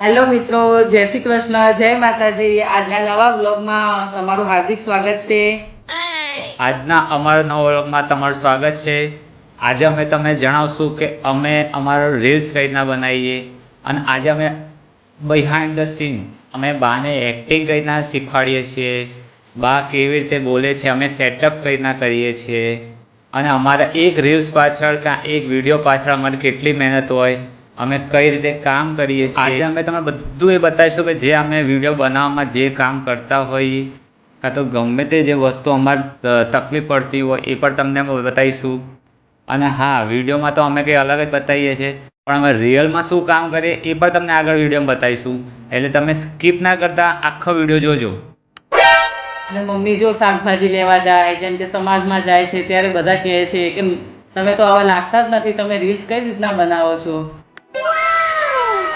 Hello મિત્રો. જય શ્રી કૃષ્ણ. જય માતાજી. આજના નવા બ્લોગમાં તમારું હાર્દિક સ્વાગત છે. આજના અમારા નવા વ્લોગમાં તમારું સ્વાગત છે. આજે અમે તમને જણાવશું કે અમે અમારો રીલ્સ કઈ રીતના બનાવીએ અને આજે અમે બિહાઇન્ડ ધ સીન અમે બાને એક્ટિંગ કઈ રીતના શીખવાડીએ છીએ, બા કેવી રીતે બોલે છે, અમે સેટઅપ કઈ રીતના કરીએ છીએ. અને અમારા એક રીલ્સ પાછળ કાં એક વીડિયો પાછળ અમારી કેટલી મહેનત હોય અમે કઈ રીતે કામ કરીએ છીએ? આજે અમે તમને બધું એ બતાવીશું કે જે અમે વીડિયો બનાવવામાં જે કામ કરતા હોઈએ. કાં તો ગમે તે જે વસ્તુ અમારે તકલીફ પડતી હોય એ પણ તમને અમે બતાવીશું. અને હા વિડીયોમાં તો અમે કંઈ અલગ જ બતાવીએ છીએ. પણ અમે રિયલમાં શું કામ કરીએ એ પણ તમને આગળ વિડીયોમાં બતાવીશું. એટલે તમે સ્કીપ ના કરતા આખો વીડિયો જોજો. અને મમ્મી જો શાકભાજી લેવા જાય જેમ કે સમાજમાં જાય છે ત્યારે બધા કહે છે કે તમે તો આવા લાગતા જ નથી. તમે રીલ્સ કઈ રીતના બનાવો છો?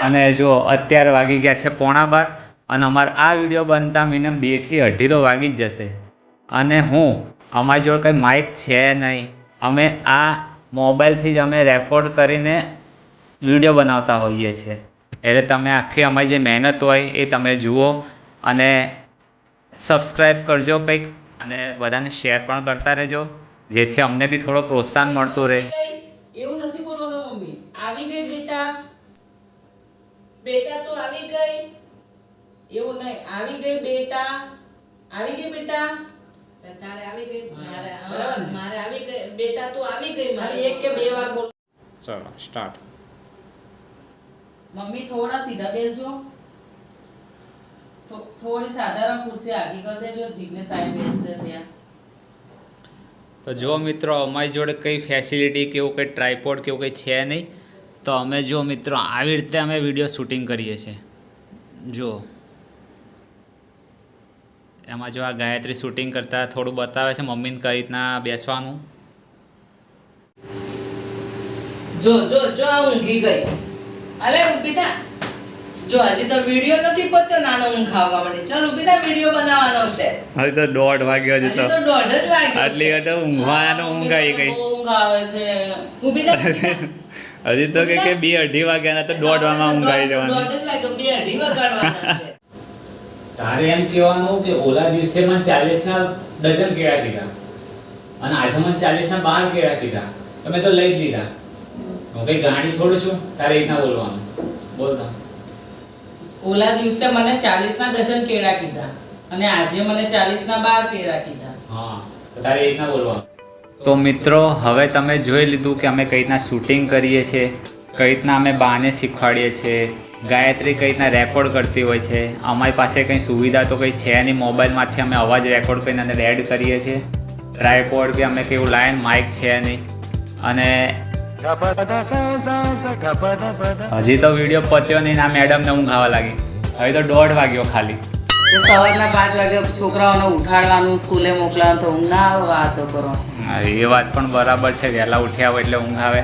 અને જો અત્યારે વાગી ગયા છે પોણા બાર અને અમારે આ વીડિયો બનતા મિનિમમ બેથી અઢી તો વાગી જ જશે. અને હું, અમારી જોડે કંઈ માઇક છે નહીં. અમે આ મોબાઈલથી જ અમે રેકોર્ડ કરીને વીડિયો બનાવતા હોઈએ છીએ એટલે તમે આખી અમારી જે મહેનત હોય એ તમે જુઓ અને સબસ્ક્રાઈબ કરજો કંઈક અને બધાને શેર પણ કરતા રહેજો, જેથી અમને બી થોડો પ્રોત્સાહન મળતું રહે. એવું નથી બોલવાનું મમ્મી. આવી ગઈ બેટા. બેટા તો આવી ગઈ. એવું નહીં. આવી ગઈ બેટા. આવી ગઈ બેટા? તારે આવી ગઈ? મારે? મારે આવી ગઈ. બેટા તું આવી ગઈ મારી એક કે બે વાર બોલ. ચલો સ્ટાર્ટ મમ્મી થોડા સીધા બેસજો. થો- થોડી સાધારણ ખુરશી આગી કરી દેજો. જીગને સાહેબ બેસશે ત્યાં. તો જો મિત્રો અમારી જોડે કંઈ ફેસિલિટી કે એવું કંઈ ટ્રાયપોડ કે એવું કંઈ છે નહીં તો અમે જો મિત્રો આવી રીતે અમે વીડિયો શૂટિંગ કરીએ છીએ. જો. એમાં જો આ ગાયત્રી શૂટિંગ કરતા થોડું બતાવે છે મમ્મીને કઈ રીતના બેસવાનું. જો જો જો ઊંઘી ગઈ. અરે ઊભી થા જો હજી તો વીડિયો નથી પત્યો નાનો ઊંઘ આવવા માંડી ચાલ ઊભી થા વીડિયો બનાવવાનો છે. હવે તો દોઢ વાગ્યો હજી તો દોઢ જ વાગ્યો આટલી હદ ઊંઘવાનો ઊંઘ આવી ગઈ. ઊંઘ આવે છે. ઊભી થા હજી તો કે બે અઢી વાગ્યાના તો દોઢ વારમાં ઊંઘાઈ જવાની. દોઢ જ વાગ્યો બે અઢી વગાડવાના છે. તારે એમ કહેવાનું કે ઓલા દિવસે મને ચાલીસના ડઝન કેળા કીધા અને આજે મને ચાલીસના બાર કેળા કીધા. તમે તો લઈ જ લીધા. હું કઈ ગાડી થોડું છું? તારે રીતના બોલવાનું. બોલતા ઓલા દિવસે મને ચાલીસ ના ડઝન કેળા કીધા અને આજે મને ચાલીસ ના બાર કેળા કીધા. હા તારે રીતના બોલવાનું. તો મિત્રો, હવે તમે જોઈ લીધું કે અમે કઈ રીતના શૂટિંગ કરીએ છીએ કઈ રીતના અમે બાને શીખવાડીએ છીએ ગાયત્રી કઈ રીતના રેકોર્ડ કરતી હોય છે, અમારી પાસે કંઈ સુવિધા તો કંઈ છે નહીં મોબાઈલમાંથી, અમે અવાજ રેકોર્ડ કરીને અંદર એડ કરીએ છીએ. ટ્રાયપોડ કે અમે કેવું લાઈન, માઇક છે નહીં. અને હજી તો વીડિયો પત્યો નહીં ના મેડમને ઊંઘ ખાવા લાગી. હવે તો દોઢ વાગ્યો ખાલી. સવારના પાંચ વાગે છોકરાઓને ઉઠાડવાનું, સ્કૂલે મોકલવાનું, તો ઊંઘ ના આવે, વાતો કરો. એ વાત પણ બરાબર છે, વહેલા ઉઠ્યા હોય એટલે ઊંઘ આવે.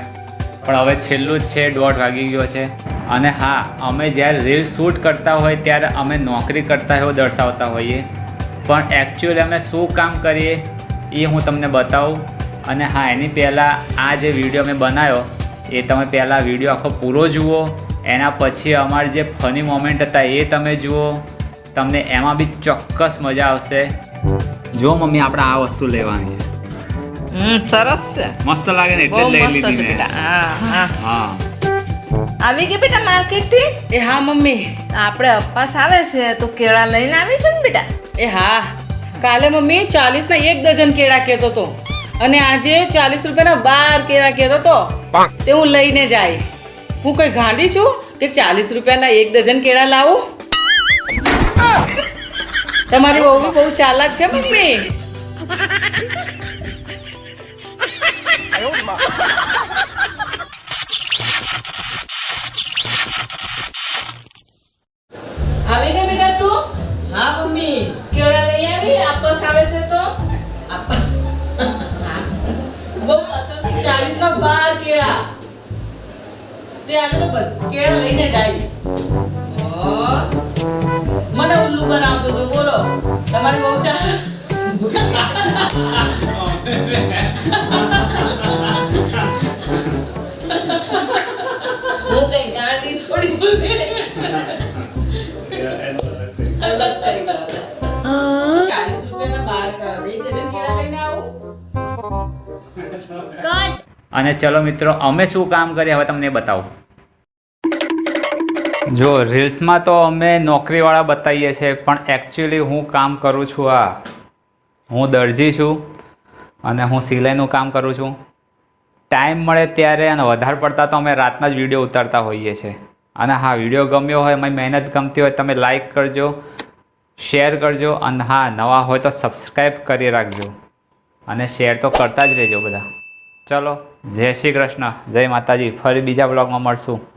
પણ હવે છેલ્લું જ છે, દોઢ વાગી ગયો છે. અને હા, અમે જ્યારે રીલ શૂટ કરતા હોય, ત્યારે અમે નોકરી કરતા હોય, દર્શાવતા હોઈએ. પણ એકચ્યુઅલી અમે શું કામ કરીએ, એ હું તમને બતાવું. અને હા, એની પહેલાં આ જે વીડિયો અમે બનાવ્યો, એ તમે પહેલાં વીડિયો આખો પૂરો જુઓ. એના પછી અમારા જે ફની મોમેન્ટ હતા, એ તમે જુઓ. તમને એમાં બી ચોક્કસ મજા આવશે. જો મમ્મી આપણે આ વસ્તુ લેવાની છે. સરસ છે. મસ્ત લાગે ને એટલે લઈ લીધી મેં. હા હા. હા. આવી ગઈ બેટા માર્કેટથી એ હા મમ્મી. આપણે અપાસ આવે છે તો કેળા લઈને આવી છું ને બેટા? એ હા. કાલે મમ્મી ચાલીસ ના એક ડઝન કેળા કહેતો તો. અને આજે ચાલીસ રૂપિયાના બાર કેળા કહેતો તો. તે હું લઈને જાય. હું કઈ ગાંધી છું કે ચાલીસ રૂપિયાના એક ડઝન કેળા લાવું? તમારી બહુ બહુ ચાલાક છે મમ્મી. આવી ગઈ બેટા તું? હા, મમ્મી. કેળા લઈ આવી? આપસ આવે છે તો? ચાલીસ ના બાર કેળા. તે આજે કેળા લઈને જાય. થોડી ભૂલ અલગ પરિવાર ચાલીસ રૂપિયાના બાર એક કેળા લઈને આવું અને ચલો મિત્રો, અમે શું કામ કરીએ હવે તમને બતાવું. જો રીલ્સમાં તો અમે નોકરીવાળા બતાવીએ છીએ, પણ એકચ્યુઅલી હું કામ કરું છું આ. હું દરજી છું અને હું સિલાઈનું કામ કરું છું. ટાઈમ મળે ત્યારે અને વધારે પડતા તો અમે રાતના જ વીડિયો ઉતારતા હોઈએ છીએ. અને હા વીડિયો ગમ્યો હોય મારી મહેનત ગમતી હોય, તમે લાઇક કરજો શેર કરજો, અને હા, નવા હોય તો સબસ્ક્રાઈબ કરી રાખજો. અને શેર તો કરતા જ રહેજો બધા. ચલો, જય શ્રી કૃષ્ણ, જય માતાજી. ફરી બીજા બ્લોગમાં મળશું.